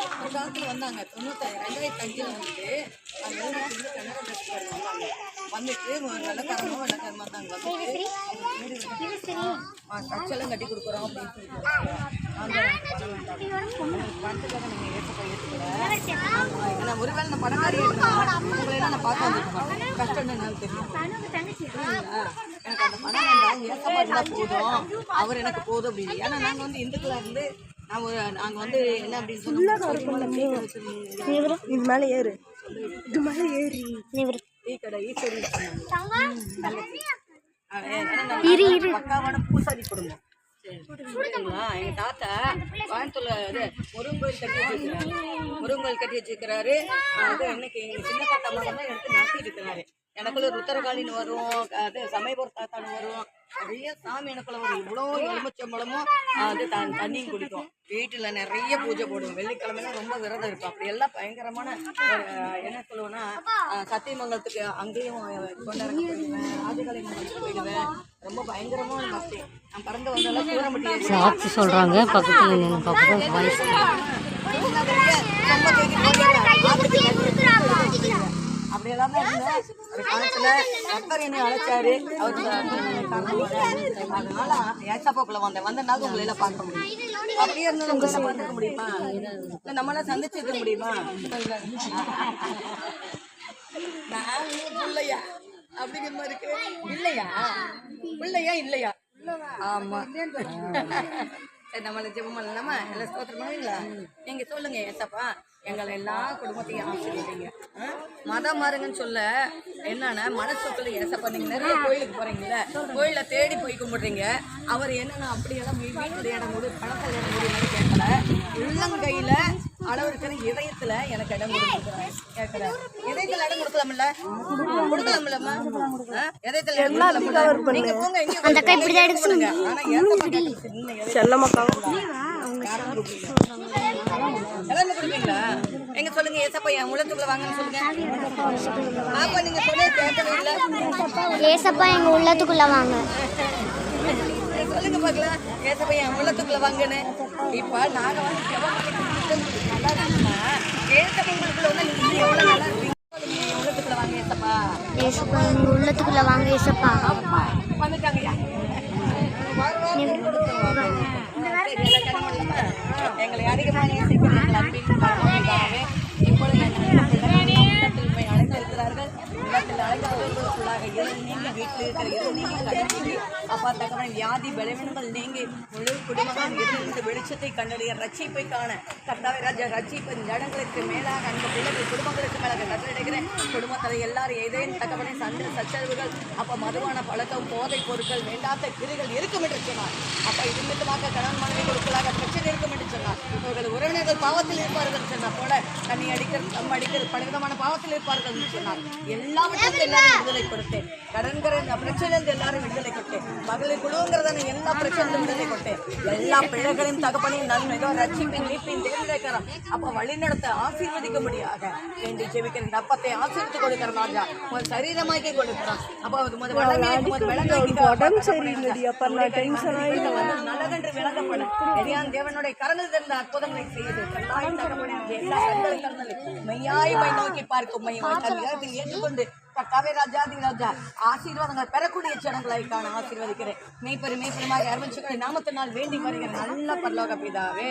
ஒரு காலத்துல வந்தாங்க. தொண்ணூத்தி ரெண்டாயிரத்தி அஞ்சுல வந்து வெளிநாட்டுல இருந்து கன்னட பேசுறவங்க வந்தாங்க. வந்துட்டு வெள்ளக்காரமா கட்டி- ஆ, கச்செல்லாம் கட்டி கொடுக்குறோம் அப்படின்னு சொல்லிட்டு அந்த நான் ஒருவேளை நான் பணக்காரி நான் பார்க்க வந்துருக்கேன். கஷ்டம் என்னன்னு தெரியும்? எனக்கு அந்த பணம் வேண்டாம். ஏசப்பா இருந்தா போதும். அவர் எனக்கு போதும் அப்படின்னு. ஏன்னா நாங்க வந்து இந்துக்களா இருந்து நான் ஒரு நாங்க வந்து என்ன அப்படின்னு சொன்னா இது மேலே ஏறு. இது மேலே ஏறி. டீ கடை ஈஸ்வரி பக்காவான பூசாரி குடும்பம் எங்க தாத்தா கோயம்புத்தூர்ல இது முருங்கோயில் கட்டி வச்சிருக்கிறாரு. முருங்கோயில் கட்டி வச்சிருக்கிறாரு. அது இன்னைக்கு எங்க சின்ன தாத்தா மகன் தான் எடுத்து நடத்திட்டு இருக்கிறாரு. எனக்குள்ள ருத்தரகாலின்னு வரும் அது சமயபுர தாத்தான்னு வரும். நிறைய சாமி எனக்குள்ள வரும் இவ்வளோ எலுமிச்சம்பழமும் அது த- தண்ணியும் குடிக்கும். வீட்டுல நிறைய பூஜை போடுவோம். வெள்ளிக்கிழமைலாம் ரொம்ப விரதம் இருக்கும் அப்படி எல்லாம் பயங்கரமான என்ன சொல்லுவேன்னா சத்தியமங்கலத்துக்கு அங்கேயும் கொண்டாடுங்க போயிடுவேன் ஆதிகாலை மங்கலத்துக்கு போயிடுவேன். ரொம்ப பயங்கரமான பக்தி. நான் பறந்து வந்தாலும் கூறமட்டி பக்கத்துல வாய்ஸ் அப்படியெல்லாம் தான் இருந்தேன் ஒரு என்னை அழைச்சாரு அவருக்கு அதனால ஏசாப்பாக்குள்ள வந்தேன். வந்தனால உங்களை எல்லாம் பார்க்க முடியும். அப்படியே இருந்தாலும் உங்களை பார்த்துக்க முடியுமா? இல்லை நம்மளாம் சந்திச்சிருக்க முடியுமா? நான் பிள்ளையா அப்படிங்கிற மாதிரி இருக்கு இல்லையா? பிள்ளையா இல்லையா? ஆமா. சரி நம்மளை ஜெபம் பண்ணலாமா? எல்லாம் ஸ்தோத்திரம் பண்ணுவீங்களா நீங்கள் சொல்லுங்கள் ஏசப்பா எங்களை எல்லா குடும்பத்தையும் ஆசீர்வதிங்க. மதம் மாறுங்கன்னு சொல்ல என்னன்னா மனசுக்குள்ள ஏசப்பா நீங்கள் நிறைய கோயிலுக்கு போகிறீங்கல்ல கோயிலில் தேடி போய் கும்பிட்றீங்க. அவர் என்னென்னா அப்படியெல்லாம் வீ- இடம் போது பணத்தில் இடம் போது கேட்கல. உள்ளங்கையில் அளவிற்கிற இதயத்துல எனக்கு இடம் கேட்கிறார் இதயத்துல இடம் கொடுக்கலாம்ல? கொடுக்கலாம்லம்மா? இதயத்துல இடம் கொடுக்கலாம்ல. நீங்க போங்க எங்கேயும் அந்த கை இப்படி ஆனா. செல்லமாக்கா கொடுப்பீங்களா? எங்க சொல்லுங்க ஏசப்பா என் உள்ளத்துக்குள்ள வாங்கன்னு சொல்லுங்க. பாப்பா நீங்க சொல்லி கேட்கவே இல்ல. ஏசப்பா எங்க உள்ளத்துக்குள்ள வாங்க. சொல்லுங்க பாக்கலாம். ஏசப்பா என் உள்ளத்துக்குள்ள வாங்கன்னு. இப்ப நாங்க வந்து ஏசப்பா நீங்க வாங்க ஏசப்பா எங்களை அதிகமாக அன்பின் இப்பொழுது அழைத்திருக்கிறார்கள். உள்ளத்தில் அழைத்தவர்களுக்குள்ளாக வீட்டில் இருக்கிற இருள் நீங்கி, கடன் நீங்கி, அப்பா தகவன் வியாதி பலவீனங்கள் நீங்கி முழு குடும்பமும் இருந்து வெளிச்சத்தை கண்டறிய ரட்சிப்பை காண கர்த்தாவை ராஜா ரட்சிப்பு ஜனங்களுக்கு மேலாக அந்த பிள்ளைகள் குடும்பங்களுக்கு மேலாக கட்டளையிடுகிறேன். குடும்பத்தில் எல்லாரும் ஏதேனும் தகவனை சந்திர சச்சரவுகள் அப்ப மதுவான பழக்கம் போதைப் பொருட்கள் வேண்டாத கிரிகள் இருக்கும் என்று சொன்னார். அப்ப இது நிமித்தமாக கணவன் மனைவிகளுக்குள்ளாக பிரச்சனை இருக்கும் என்று சொன்னார். இவர்கள் உறவினர்கள் பாவத்தில் இருப்பார்கள் சொன்ன போல தண்ணி அடிக்கிறது தம் அடிக்கிறது பலவிதமான பாவத்தில் இருப்பார்கள் என்று சொன்னார். எல்லாவற்றையும் எல்லாரும் விடுதலை கொடுத்தேன். கடன்கிற பிரச்சனை எல்லாரும் விடுதலை கொடுத்தேன். மகளிர் குழுங்கிறதான எல்லா பிரச்சனையும் கொடுத்தேன். எல்லா பிள்ளைகளையும் தகப்பனையும் நன்மை ஏதோ ரட்சிப்பின் மீட்பின் தேர்ந்தெடுக்கிறோம் அப்ப வழிநடத்த ஆசீர்வதிக்க முடியாக. வேண்டி ஜெபிக்கிற இந்த அப்பத்தை ஆசீர்வதித்து கொடுக்கிற ராஜா. உன் சரீரமாக்கி கொடுக்கிறோம் அப்ப அது முத வளமையாக்கி முத விளங்காக்கி உடம்பு சரியில்லைடி அப்ப நான் டென்ஷன் ஆகிட்டேன் வந்து நல்லதென்று விளங்கப்பட எரியான் தேவனுடைய கரணில் இருந்த அற்புதங்களை செய்து எல்லா திறந்தது. மெய்யாய் நோக்கி பார்க்கும் மை தன் ஏற்றுக்கொண்டு கட்டாவே ராஜாதி ராஜா. ஆசீர்வாதங்கள் பெறக்கூடிய ஜனங்களை காண ஆசீர்வதிக்கிறேன் மெய்ப்பெரு மெய்ப்பெருமாக அரவச்சுக்களை நாமத்தினால் வேண்டி வருகிற நல்ல பரலோக பிதாவே.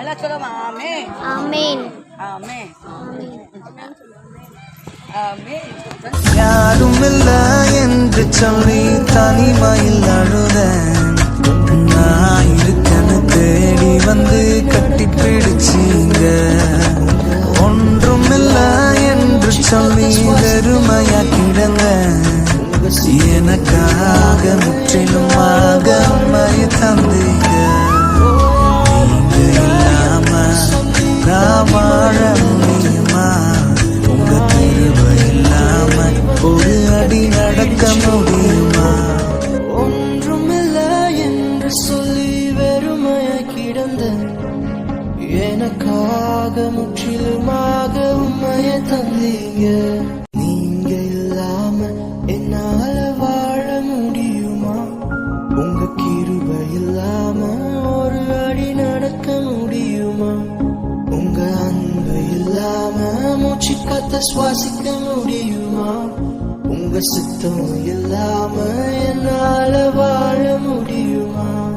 எல்லாம் சொல்லுமா? ஆமே ஆமேன். ஆமே ஆமே யாருமில்ல என்று சொல்லி தனிமையில் அழுதேன் நான் இருக்கன்னு தேடி வந்து கட்டி பிடிச்சீங்க ஒன்றுமில்ல என்று சொல்லி வெறுமையா கிடங்க எனக்காக முற்றிலுமாக உண்மை தந்தீங்க. காத்த சுவாசிக்க முடியுமா? உங்க சுத்தம் இல்லாம என்னால வாழ முடியுமா?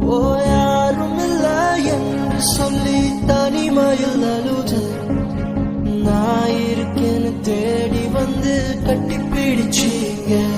ஓ யாரும் இல்ல என்று சொல்லி தனிமையில் அழுது. நான் இருக்கேன்னு தேடி வந்து கட்டி பிடிச்சீங்க